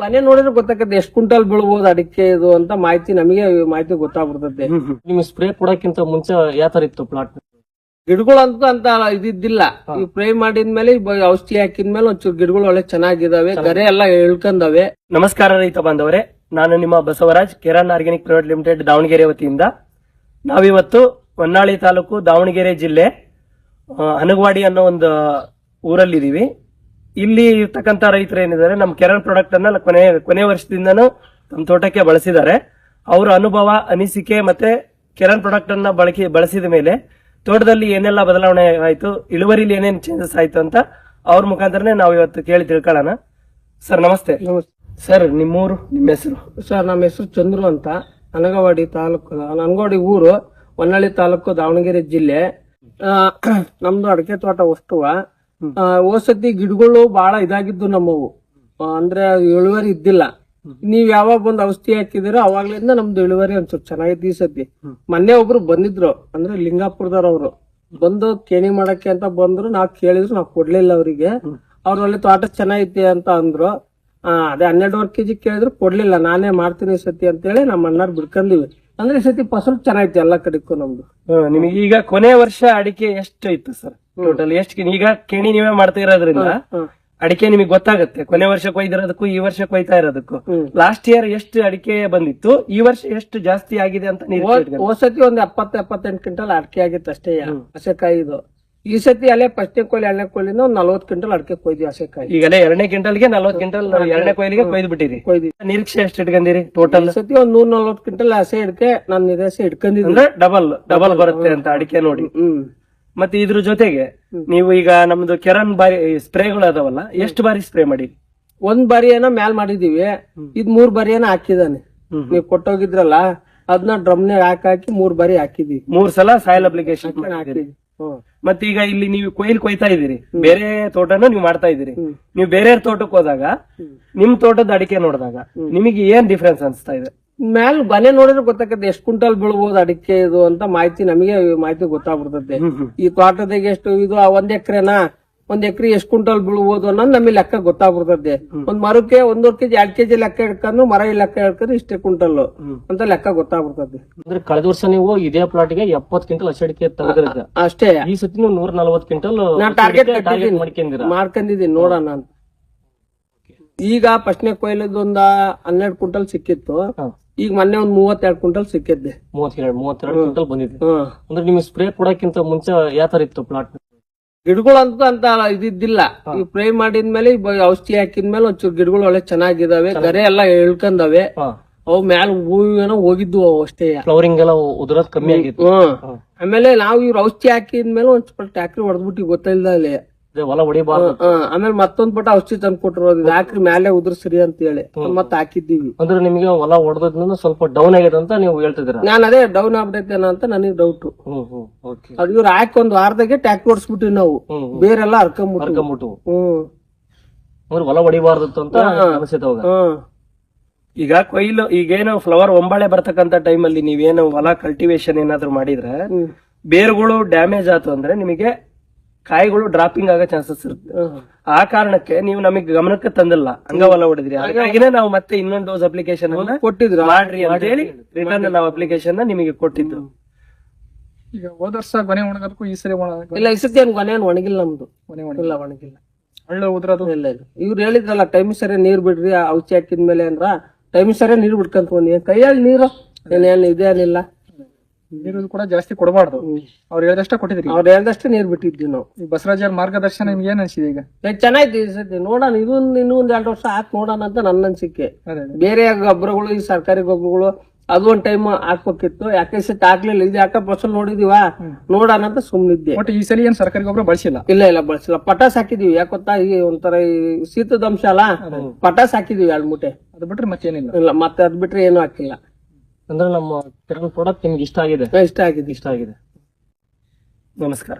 ಮನೆ ನೋಡಿದ್ರೆ ಗೊತ್ತಾಗತ್ತೆ ಎಷ್ಟು ಕ್ವಿಂಟಲ್ ಬೀಳ್ಬೋದು ಅಡಿಕೆ ಇದು ಅಂತ ಮಾಹಿತಿ ನಮಗೆ ಮಾಹಿತಿ ಗೊತ್ತಾಗ್ಬಿಡ್ತದೆ ನಿಮ್ಗೆ ಸ್ಪ್ರೇ ಕೊಡಕ್ಕಿಂತ ಮುಂಚೆ ಯಾವ ತರ ಇತ್ತು ಪ್ಲಾಟ್ ಗಿಡಗಳಂತೂ ಅಂತ ಇದಿದ್ದಿಲ್ಲ. ಈ ಪ್ರೇ ಮಾಡಿದ್ಮೇಲೆ ಔಷಧಿ ಹಾಕಿದ್ಮೇಲೆ ಒಂಚೂರು ಗಿಡಗಳು ಒಳ್ಳೆ ಚೆನ್ನಾಗಿದಾವೆ ಕರೆ ಎಲ್ಲ ಇಳ್ಕೊಂಡವೆ ನಮಸ್ಕಾರ ರೈತ ಬಾಂಧವರೇ ನಾನು ನಿಮ್ಮ Basavaraj Keran organic private limited Davanagere ವತಿಯಿಂದ. ನಾವಿವತ್ತು ಹೊನ್ನಾಳಿ ತಾಲೂಕು ದಾವಣಗೆರೆ ಜಿಲ್ಲೆ ಅನಗವಾಡಿ ಅನ್ನೋ ಒಂದು ಊರಲ್ಲಿದ್ದೀವಿ. ಇಲ್ಲಿ ಇರ್ತಕ್ಕಂಥ ರೈತರು ಏನಿದ್ದಾರೆ ನಮ್ಮ ಕೆರನ್ ಪ್ರಾಡಕ್ಟ್ ಅನ್ನ ಕೊನೆ ಕೊನೆ ವರ್ಷದಿಂದನೂ ತಮ್ಮ ತೋಟಕ್ಕೆ ಬಳಸಿದ್ದಾರೆ. ಅವರ ಅನುಭವ ಅನಿಸಿಕೆ ಮತ್ತೆ ಕೆರನ್ ಪ್ರಾಡಕ್ಟ್ ಅನ್ನ ಬಳಕೆ ಬಳಸಿದ ಮೇಲೆ ತೋಟದಲ್ಲಿ ಏನೆಲ್ಲ ಬದಲಾವಣೆ ಆಯಿತು ಇಳುವರಿಲಿ ಏನೇನು ಚೇಂಜಸ್ ಆಯ್ತು ಅಂತ ಅವ್ರ ಮುಖಾಂತರನೇ ನಾವು ಇವತ್ತು ಕೇಳಿ ತಿಳ್ಕೊಳ್ಳೋಣ. ಸರ್ ನಮಸ್ತೆ. ಸರ್ ನಿಮ್ಮೂರು ನಿಮ್ಮ ಹೆಸರು? ಸರ್ ನಮ್ಮ ಹೆಸರು ಚಂದ್ರು ಅಂತ. ಅನಗವಾಡಿ ತಾಲೂಕು ಅನಗವಾಡಿ ಊರು ಹೊನ್ನಳ್ಳಿ ತಾಲೂಕು ದಾವಣಗೆರೆ ಜಿಲ್ಲೆ. ನಮ್ದು ಅಡಕೆ ತೋಟ ವಸ್ತುವ. ಸತಿ ಗಿಡಗಳು ಬಹಳ ಇದಾಗಿದ್ದು ನಮ್ಮವು. ಅಂದ್ರೆ ಇಳುವರಿ ಇದ್ದಿಲ್ಲ. ನೀವ್ ಯಾವಾಗ ಬಂದು ಔಷಧಿ ಹಾಕಿದಿರೋ ಅವಾಗ್ಲಿಂದ ನಮ್ದು ಇಳುವರಿ ಒಂದ್ ಸ್ವಲ್ಪ ಚೆನ್ನಾಗಿತ್ತು ಈ ಸತಿ. ಮೊನ್ನೆ ಒಬ್ರು ಬಂದಿದ್ರು ಅಂದ್ರೆ ಲಿಂಗಾಪುರದವ್ರವ್ರು. ಬಂದು ಕೇಣಿ ಮಾಡಕ್ಕೆ ಅಂತ ಬಂದ್ರು ನಾವ್ ಕೇಳಿದ್ರು ನಾವ್ ಕೊಡ್ಲಿಲ್ಲ ಅವರಿಗೆ. ಅವ್ರ ಒಳ್ಳೆ ತೋಟ ಚೆನ್ನಾಗೈತಿ ಅಂತ ಅಂದ್ರು. ಆ, ಅದೇ ಹನ್ನೆರಡುವರೆ ಕೆಜಿ ಕೇಳಿದ್ರು ಕೊಡ್ಲಿಲ್ಲ ನಾನೇ ಮಾಡ್ತೀನಿ ಈ ಸತಿ ಅಂತೇಳಿ ನಮ್ಮ ಅಣ್ಣಾರ್ ಬಿಡ್ಕೊಂಡಿವಿ ಅಂದ್ರೆ ಈ ಸತಿ ಫಸಲು ಚೆನ್ನಾಗಿತ್ತು ಎಲ್ಲಾ ಕಡೆಕ್ಕೂ ನಮ್ದು. ನಿಮಗೆ ಈಗ ಕೊನೆ ವರ್ಷ ಅಡಿಕೆ ಎಷ್ಟು ಇತ್ತು ಸರ್? ಟೋಟಲ್ ಎಷ್ಟು ಈಗ ಕೆಣಿ ನೀವೇ ಮಾಡ್ತಾ ಇರೋದ್ರಿಂದ ಅಡಿಕೆ ನಿಮಗೆ ಗೊತ್ತಾಗುತ್ತೆ. ಕೊನೆ ವರ್ಷ ಕೊಯ್ದಿರೋದಕ್ಕೂ ಈ ವರ್ಷ ಕೊಯ್ತಾ ಇರೋದಕ್ಕೂ. ಹ್ಮ್. ಲಾಸ್ಟ್ ಇಯರ್ ಎಷ್ಟು ಅಡಿಕೆ ಬಂದಿತ್ತು ಈ ವರ್ಷ ಎಷ್ಟು ಜಾಸ್ತಿ ಆಗಿದೆ ಅಂತ ನಿರೀಕ್ಷೆ ಹೋದ್ ಇಟ್ಕೊಳ್ಳಿ. ಹೋದ್ ಸತಿ ಒಂದ್ ಎಪ್ಪತ್ತ ಎಪ್ಪತ್ತೆಂಟು ಕ್ವಿಂಟಲ್ ಅಡಿಕೆ ಆಗಿತ್ತು ಅಷ್ಟೇ ಹಸೆಕಾಯಿ ಇದು. ಈ ಸತಿ ಅಲ್ಲೇ ಫಸ್ಟ್ನೇ ಕೊಯ್ಲಿ ಎರಡನೇ ಕೊಯ್ಲಿಂದ ಒಂದ್ ನಲ್ವತ್ತು ಕ್ವಿಂಟಲ್ ಅಡಿಕೆ ಕೊಯ್ದಿ ಹಸೆಕಾಯಿ. ಈಗಲೇ ಎರಡನೇ ಕ್ವಿಂಟಲ್ಗೆ ನಲ್ವತ್ತು ಕ್ವಿಂಟಲ್ ಎರಡನೇ ಕೊಯ್ಲಿಗೆ ಕೊಯ್ದು ಬಿಟ್ಟಿರಿ ಕೊಯ್ದಿ ನಿರೀಕ್ಷೆ ಎಷ್ಟು ಇಟ್ಕೊಂಡಿರಿ ಟೋಟಲ್ ಈ ಸತಿ ಒಂದ್ ನೂರ್ ನಲ್ವತ್ತು ಕ್ವಿಂಟಲ್ ಹಸೆ ಹಿಡ್ಕೆ ನಾನು ನಿರಾಸೆ ಹಿಡ್ಕೊಂಡಿದ್ದೀನಿ. ಅಂದ್ರೆ ಡಬಲ್ ಡಬಲ್ ಬರುತ್ತೆ ಅಂತ ಅಡಿಕೆ ನೋಡಿ. ಹ್ಮ್. ಮತ್ತೆ ಇದ್ರ ಜೊತೆಗೆ ನೀವು ಈಗ ನಮ್ದು ಕೆರನ್ ಬಾರಿ ಸ್ಪ್ರೇಗಳು ಅದಾವಲ್ಲ ಎಷ್ಟು ಬಾರಿ ಸ್ಪ್ರೇ ಮಾಡಿ ಒಂದ್ ಬಾರಿ ಏನೋ ಮ್ಯಾಲ್ ಮಾಡಿದೀವಿ ಇದ್ ಮೂರ್ ಬಾರಿ ಏನೋ ಹಾಕಿದಾನೆ. ನೀವ್ ಕೊಟ್ಟೋಗಿದ್ರಲ್ಲ ಅದನ್ನ ಡ್ರಮ್ನಾಗ ಹಾಕಿ ಹಾಕಿ ಮೂರ್ ಬಾರಿ ಹಾಕಿದ್ವಿ. ಮೂರ್ ಸಲ ಸಾಯಿಲ್ ಅಪ್ಲಿಕೇಶನ್ ಹಾಕಿದ್ವಿ. ಮತ್ತೆ ಈಗ ಇಲ್ಲಿ ನೀವು ಕೊಯ್ಲು ಕೊಯ್ತಾ ಇದೀರಿ ಬೇರೆ ತೋಟನ ನೀವು ಮಾಡ್ತಾ ಇದೀರಿ. ನೀವು ಬೇರೆ ತೋಟಕ್ಕೆ ಹೋದಾಗ ನಿಮ್ ತೋಟದ ಅಡಿಕೆ ನೋಡಿದಾಗ ನಿಮಗೆ ಏನ್ ಡಿಫ್ರೆನ್ಸ್ ಅನ್ಸ್ತಾ ಇದೆ? ಮ್ಯಾಲ್ ಮನೆ ನೋಡಿದ್ರೆ ಗೊತ್ತಾಗತ್ತೆ ಎಷ್ಟು ಕುಂಟಲ್ ಬೀಳ್ಬೋದು ಅಡಿಕೆ ಇದು ಅಂತ ಮಾಹಿತಿ ನಮಗೆ ಮಾಹಿತಿ ಗೊತ್ತಾಗ್ಬಿಡ್ತದೆ ಈ ತೋಟದಾಗ ಎಷ್ಟು ಇದು ಆ ಒಂದ್ ಎಕರೆನಾ? ಒಂದ್ ಎಕರೆ ಎಷ್ಟು ಕ್ವಿಂಟಲ್ ಬೀಳ್ಬೋದು ಅನ್ನೋದು ನಮಗೆ ಲೆಕ್ಕ ಗೊತ್ತಾಗ್ಬಿಡ್ತದೆ ಒಂದ್ ಮರಕ್ಕೆ ಒಂದೂವರೆ ಕೆಜಿ ಎರಡ್ ಕೆಜಿ ಲೆಕ್ಕ ಹಿಡ್ಕೊಂಡು ಮರ ಲೆಕ್ಕ ಹಿಡ್ಕೊಂಡು ಇಷ್ಟೇ ಕ್ವಿಂಟಲ್ ಅಂತ ಲೆಕ್ಕ ಗೊತ್ತಾಗ್ಬಿಡ್ತದೆ ಅಂದ್ರೆ ಕಳೆದ ವರ್ಷ ನೀವು ಇದೇ ಪ್ಲಾಟ್ಗೆ ಎಪ್ಪತ್ ಕ್ವಿಂಟಲ್ ಅಡಿಕೆ ತೆಗೆದ್ರಿದ್ದ ಅಷ್ಟೇ. ಈ ಸತಿ ನೀವು ನೂರ ನಲ್ವತ್ ಕ್ವಿಂಟಲ್ ಟಾರ್ಗೆಟ್ ಮಾಡ್ಕೊಂಡಿದ್ದೀನಿ ನೋಡೋಣ ಅಂತ. ಈಗ ಫಸ್ಟ್ನೇ ಕೊಯ್ಲದ ಒಂದ ಹನ್ನೆರಡು ಕ್ವಿಂಟಲ್ ಸಿಕ್ಕಿತ್ತು. ಈಗ ಮೊನ್ನೆ ಒಂದ್ ಮೂವತ್ತೆರಡು ಕ್ವಿಂಟಲ್ ಸಿಕ್ಕಿದ್ದೆ. ಮೂವತ್ತೆರಡು ಮೂವತ್ತೆರಡು ಕ್ವಿಂಟಲ್ ಬಂದಿದೆ ಹ್ಮ್. ಅಂದ್ರೆ ನಿಮ್ಗೆ ಸ್ಪ್ರೇ ಕೊಡಕ್ಕಿಂತ ಮುಂಚೆ ಯಾವ ತರ ಇತ್ತು ಪ್ಲಾಟ್ ಗಿಡಗಳಂತೂ ಅಂತ ಇದಿದ್ದಿಲ್ಲ. ಈ ಫ್ರೈ ಮಾಡಿದ್ಮೇಲೆ ಈ ಬ- ಔಷಧಿ ಹಾಕಿದ್ಮೇಲೆ ಒಂಚೂರು ಗಿಡಗಳು ಒಳ್ಳೆ ಚೆನ್ನಾಗಿದಾವೆ ಗರೆ ಎಲ್ಲ ಇಳ್ಕೊಂಡವೆ ಅವು ಮ್ಯಾಲ ಹೂವೇನೋ ಹೋಗಿದ್ವು ಅವು ಅಷ್ಟೇ. ಫ್ಲವರಿಂಗ್ ಎಲ್ಲ ಉದುರೋದ್ ಕಮ್ಮಿ ಆಗಿತ್ತು. ಹ್ಮ್ ಆಮೇಲೆ ನಾವು ಇವ್ರ ಔಷಧಿ ಹಾಕಿದ್ಮೇಲೆ ಒಂದ್ ಸ್ವಲ್ಪ ಟ್ಯಾಕ್ರಿ ಹೊಡೆದ್ಬಿಟ್ಟು ಗೊತ್ತಿಲ್ಲ ಅಲ್ಲಿ ಅದೇ ಹೊಲ ಹೊಡಿಬಾರ್ದು. ಆಮೇಲೆ ಮತ್ತೊಂದ್ ಪಟ ಔಷಧಿ ತಂದು ಕೊಟ್ರು ಯಾಕ್ರಿ ಮ್ಯಾಲೆ ಉದುರ್ಸ್ರಿ ಅಂತ ಹೇಳಿ. ಮತ್ತೆ ಹಾಕಿದ್ದೀವಿ. ಅಂದ್ರೆ ನಿಮಗೆ ಹೊಲ ಹೊಡೆದ್ರಿಂದ ಸ್ವಲ್ಪ ಡೌನ್ ಆಗಿದೆ ಅಂತ ನೀವು ಹೇಳ್ತಿದ್ರ ನಾನು ಅದೇ ಡೌನ್ ಆಗ್ಬಿಟ್ಟೈತೆ ಅಂತ ನನಗೆ ಡೌಟ್ ಇವ್ರು ಹಾಕಿ ಒಂದ್ ವಾರದಾಗೆ ಟ್ಯಾಕ್ ಓಡಿಸ್ಬಿಟ್ಟಿವಿ ನಾವು. ಬೇರೆಲ್ಲ ಹರ್ಕೊಂಬಿಟ್ಟು ಹ್ಮ್. ಅಂದ್ರೆ ಹೊಲ ಹೊಡಿಬಾರ್ದಿತ್ತು ಅಂತ ಅನಿಸಿತ್ತು ಈಗ ಕೊಯ್ಲು ಈಗೇನು ಫ್ಲವರ್ ಒಂಬಳೆ ಬರ್ತಕ್ಕಂತ ಟೈಮಲ್ಲಿ ನೀವೇನು ಹೊಲ ಕಲ್ಟಿವೇಶನ್ ಏನಾದ್ರು ಮಾಡಿದ್ರೆ ಬೇರುಗಳು ಡ್ಯಾಮೇಜ್ ಆಯ್ತು ಅಂದ್ರೆ ನಿಮಗೆ ಕಾಯಿಗಳು ಡ್ರಾಪಿಂಗ್ ಆಗೋ ಚಾನ್ಸಸ್ ಇರುತ್ತೆ. ಆ ಕಾರಣಕ್ಕೆ ನೀವು ನಮಗೆ ಗಮನಕ್ಕೆ ತಂದಿಲ್ಲ. ಅಂಗವಲ್ಲ ಹೊಡೆದ್ರಿ. ಹಾಗಾಗಿನೇ ನಾವು ಮತ್ತೆ ಇನ್ನೊಂದು ಡೋಸ್ ಅಪ್ಲಿಕೇಶನ್ ಕೊಟ್ಟಿದ್ರು. ಮಾಡ್ರಿ ಅಂತ ಹೇಳಿ ರಿಟರ್ನ್ ನಾವು ಅಪ್ಲಿಕೇಶನ್ ನಿಮಗೆ ಕೊಟ್ಟಿದ್ದು. ಈಗ ಹೋದ ವರ್ಷ ಗೊನೆ ಒಣಗೋದಕ್ಕೂ ಈ ಸರಿ ಇಲ್ಲ ಈ ಸತಿ ಏನ್ ಕೊನೆ ಒಣಗಿಲ್ಲ ನಮ್ದು. ಗೊನೆ ಒಣಗಿಲ್ಲ. ಒಣಗಿಲ್ಲ. ಹಳ್ಳ ಉದ್ರದು? ಇಲ್ಲ ಇದು ಇವ್ರು ಹೇಳಿದ್ರಲ್ಲ ಟೈಮ್ ಸರಿ ನೀರ್ ಬಿಡ್ರಿ ಆ ಔಷಧಿ ಹಾಕಿದ್ಮೇಲೆ ಅಂದ್ರ ಟೈಮ್ ಸರಿ ನೀರ್ ಬಿಡ್ಕಂತ ಬಂದಿ ಕೈಯಲ್ಲಿ ನೀರು? ಏನೇನು ಇದೇನಿಲ್ಲ ನೀರು ಕೂಡ ಜಾಸ್ತಿ ಕೊಡಬಾರ್ದು. ಅವ್ರು ಹೇಳ್ದಷ್ಟ ಕೊಟ್ಟಿದ್ರಿ ಅವ್ರು ಹೇಳ್ದಷ್ಟೇ ನೀರ್ ಬಿಟ್ಟಿದ್ವಿ ನಾವು. ಈ ಬಸವರಾಜ್ ಮಾರ್ಗದರ್ಶನ ನಿಮ್ಗೆ ಏನ್ ಅನ್ಸಿದೆ ಈಗ? ಏ, ಚೆನ್ನಾಯ್ತು ಈ ಸತಿ ನೋಡೋಣ ಇದೊಂದು ಇನ್ನೂ ಒಂದ್ ಎರಡು ವರ್ಷ ಹಾಕಿ ನೋಡೋಣ ಅಂತ ನನ್ನ ಅನ್ಸಿಕೆ. ಅದೇ ಅದೇ. ಬೇರೆ ಗೊಬ್ಬರಗಳು ಈ ಸರ್ಕಾರಿ ಗೊಬ್ಬರಗಳು ಅದು ಒಂದ್ ಟೈಮ್ ಹಾಕ್ಬೇಕಿತ್ತು. ಯಾಕೆ ಸತ್ ಸತಿ ಹಾಕ್ಲಿಲ್ಲ ಇದು ಯಾಕೆ ಫಸಲ್ ನೋಡಿದೀವ? ನೋಡೋಣ ಅಂತ ಸುಮ್ನಿದ್ದೆ. ಒಟ್ಟು ಈ ಸಲ ಏನ್ ಸರ್ಕಾರಿ ಗೊಬ್ಬರ ಬಳಸಿಲ್ಲ? ಇಲ್ಲ ಇಲ್ಲ ಬಳಸಿಲ್ಲ. ಪಟಾಸ್ ಹಾಕಿದೀವಿ. ಯಾಕೆ ಗೊತ್ತಾ? ಈ ಒಂಥರ ಈ ಶೀತದ ಅಂಶ ಅಲ್ಲ? ಪಟಾಸ್ ಹಾಕಿದೀವಿ ಎರಡ್ ಮೂಟೆ. ಅದು ಬಿಟ್ರೆ ಮತ್ತೇನಿಲ್ಲ. ಇಲ್ಲ ಮತ್ತೆ ಅದ್ ಬಿಟ್ರೆ ಏನು ಹಾಕಿಲ್ಲ. ಅಂದ್ರೆ ನಮ್ಮ ಕಿರಣ್ ಪ್ರಾಡಕ್ಟ್ ನಿಮ್ಗೆ ಇಷ್ಟ ಆಗಿದೆ? ಇಷ್ಟ ಆಗಿದೆ. ಇಷ್ಟ ಆಗಿದೆ. ನಮಸ್ಕಾರ.